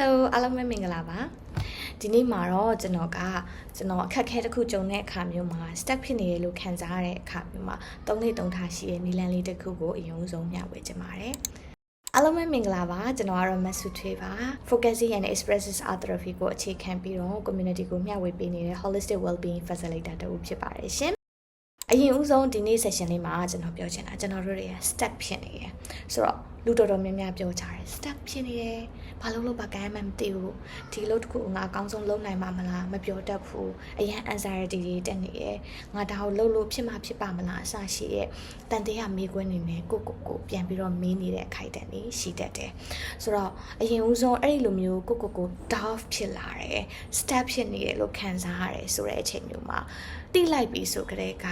Hello အားလုံးပဲမင်္ဂလာပါဒီနေ့မှာတော့ကျွန်တော်ကကျွန်တော်အခက်အခဲတစ်ခုကြုံတဲ့အခါမျိုးမှာ stuck ဖြစ်နေရလို့ခံစားရတဲ့အခါမျိုးမှာသုံးလေးသုံးထားရှိတဲ့နီလန်လေးတစ်ခုကိုအယုံဆုံးမျှဝေချင်ပါတယ်အားလုံးပဲမင်္ဂလာပါကျွန်တော်ကတော့မဆုထွေးပါ Focusing and Expresses Art Therapy ကိုအခြေခံပြီးတော့ community ကိုမျှဝေပေးနေတဲ့ Holistic Wellbeing Facilitator တူဖြစ်ပါတယ်ရှင်အရင်ဦးဆုံးဒီနေ့ session လေးမှာကျွန်တော်ပြောချင်တာကျွန်တော်တို့တွေက stuck ဖြစ်နေတယ်ဆိုတော့ လူတော်တော်များများပြောကြတယ် stuck ဖြစ်နေတယ်ဘာလို့လို့ဘာကမ်းမှမသိဘူးဒီလို့တခုငါအကောင်းဆုံးလုပ်နိုင်မှာမလားမပြောတတ်ဘူးအရင် anxiety တွေတက်နေတယ်ငါဒါကိုလုပ်လို့ဖြစ်မှာဖြစ်ပါမလားအစရှိရဲ့တန်တရားမေးခွန်းနေနဲ့ကိုကိုကိုပြန်ပြီးတော့မေးနေတဲ့အခိုက်အတန့်တွေရှိတတ်တယ်ဆိုတော့အရင်ဦးဆုံးအဲ့ဒီလိုမျိုးကိုကိုကို down ဖြစ်လာတယ် step ဖြစ်နေတယ်လို့ခံစားရတယ်ဆိုတဲ့အချိန်မျိုးမှာတိလိုက်ပြီဆိုကြတဲ့က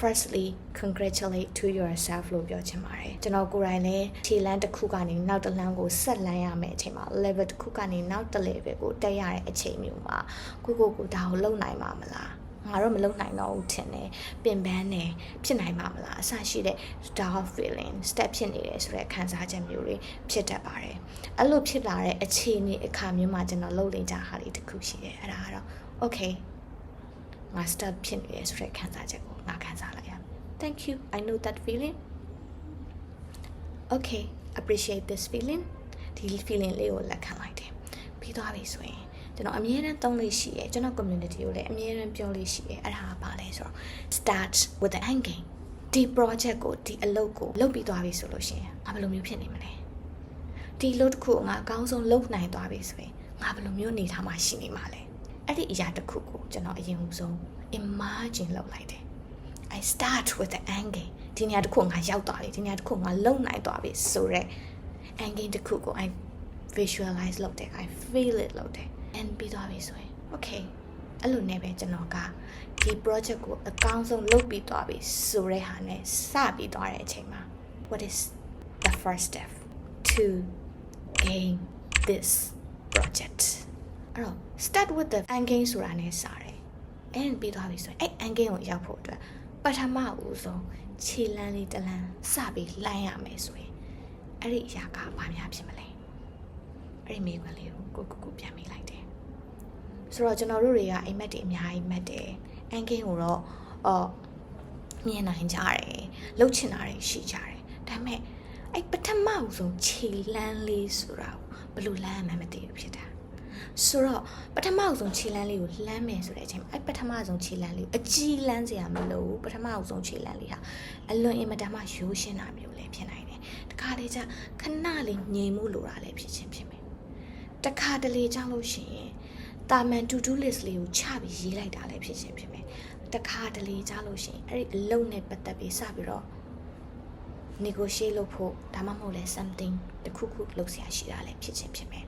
firstly congratulate to yourself လို့ပြောချင်ပါတယ်ကျွန်တော်ကိုယ်တိုင်လည်းခြေလမ်းတစ်ခုကနေနောက်တစ်လမ်းကိုဆက်လမ်းရမယ့်အချိန်မှာ level တစ်ခုကနေနောက်တစ် level ကိုတက်ရတဲ့အချိန်မျိုးမှာကိုကိုကိုဒါကိုလုံနိုင်မှာမလားငါတော့မလုံနိုင်တော့ဘူးထင်တယ်ပြင်ပန်းနေဖြစ်နိုင်မှာမလားအဆရှိတဲ့ down feeling step ဖြစ်နေတယ်ဆိုတဲ့ခံစားချက်မျိုးတွေဖြစ်တတ်ပါတယ်အဲ့လိုဖြစ်လာတဲ့အခြေအနေအခါမျိုးမှာကျွန်တော်လုံနေကြဟာလေးတစ်ခုရှိတယ်အဲ့ဒါကတော့ okay ငါ start ဖြစ်နေတယ်ဆိုတဲ့ခံစားချက်ကိုငါခံစားလိုက်ရ Thank you I know that feeling Okay appreciate this feeling ဒီ feeling လေးကိုလက်ခံလိုက်တယ်ပြီးသွားပြီဆိုရင်ကျွန်တော်အမြဲတမ်းသုံးလေးရှိရယ်ကျွန်တော် community ကိုလည်းအမြဲတမ်းပြောလေးရှိရယ်အဲ့ဒါကဘာလဲဆိုတော့ start with the end game ဒီ project ကိုဒီအလုပ်ကိုလုပ်ပြီးသွားပြီဆိုလို့ရှိရင်ငါဘယ်လိုမျိုးဖြစ်နေမလဲဒီလုပ်တစ်ခုကိုငါအကောင်းဆုံးလုပ်နိုင်သွားပြီဆိုရင်ငါဘယ်လိုမျိုးနေထားမှရှိနေမှာလဲ အဲ့ဒီအရာတစ်ခုကိုကျွန်တော်အရင်ဆုံး imagine လုပ်လိုက်တယ် I start with the angle ဒီနေရာတစ်ခုငါရောက်သွားပြီဒီနေရာတစ်ခုငါလုံနိုင်သွားပြီဆိုတော့ angle တစ်ခုကို I visualize လုပ်တယ် I feel it လုပ်တယ် and ပြီးသွားပြီဆိုရင် okay အဲ့လိုနဲ့ပဲကျွန်တော်ကဒီ project ကိုအကောင်းဆုံးလုပ်ပြီးသွားပြီဆိုတဲ့ဟာနဲ့စပြီးသွားတဲ့အချိန်မှာ what is the first step to gain this project အဲ့တော့ start with the end game ဆိုတာနဲ့စတယ် and ပြီးသွားပြီဆိုရင်အဲ့ end game ကိုရောက်ဖို့အတွက်ပထမဦးဆုံးခြေလမ်းလေးတစ်လမ်းစပြီးလှမ်းရမယ်ဆိုရင်အဲ့ဒီအရာကဘာများဖြစ်မလဲအဲ့ဒီမိခွန်းလေးကိုကိုကိုကိုပြန်မိလိုက်တယ်ဆိုတော့ကျွန်တော်တို့တွေကအိမ်မက်တွေအများကြီးမက်တယ် end game ကိုတော့အော်မြင်နိုင်ကြတယ်လှုပ်ချင်တာတွေရှိကြတယ်ဒါပေမဲ့အဲ့ပထမဦးဆုံးခြေလမ်းလေးဆိုတာဘယ်လိုလမ်းမှမသိဘူးဖြစ်တာ ဆိုတော့ပထမဆုံးခြေလမ်းလေးကိုလှမ်းမယ်ဆိုတဲ့အချိန်မှာအဲ့ပထမဆုံးခြေလမ်းလေးကိုအကြီးလမ်းစရာမလိုဘူးပထမဆုံးခြေလမ်းလေးဟာအလွန်အင်မတန်မှရိုးရှင်းတာမျိုးလည်းဖြစ်နိုင်တယ်တခါလေကျခဏလေးငြိမ်မှုလိုတာလည်းဖြစ်ချင်းဖြစ်မယ်တခါတလေကြောင့်လို့ရှိရင်တာမန် to do list လေးကိုချပြီးရေးလိုက်တာလည်းဖြစ်ချင်းဖြစ်မယ်တခါတလေကြောင့်လို့ရှိရင်အဲ့ဒီအလုပ်နဲ့ပတ်သက်ပြီးစပြီးတော့ negotiate လုပ်ဖို့ဒါမှမဟုတ်လဲ something တခုခုလုပ်ဆရာရှိတာလည်းဖြစ်ချင်းဖြစ်မယ်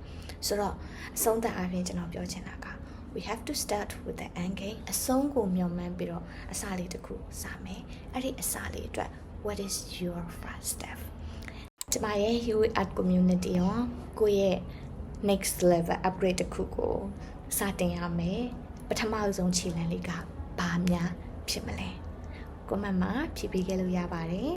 ဆိုတော့အဆုံးသတ်အားဖြင့်ကျွန်တော်ပြောချင်တာက we have to start with the end game အဆုံးကိုမျှော်မှန်းပြီးတော့အစာလေးတစ်ခုစမယ်အဲ့ဒီအစာလေးအတွက် what is your first step ကျမရဲ့ Huey Art Community ရောကိုယ့်ရဲ့ next level upgrade တစ်ခုကိုစတင်ရမယ်ပထမဆုံးခြေလှမ်းလေးကဘာများဖြစ်မလဲ comment မှာဖြည့်ပေးခဲ့လို့ရပါတယ်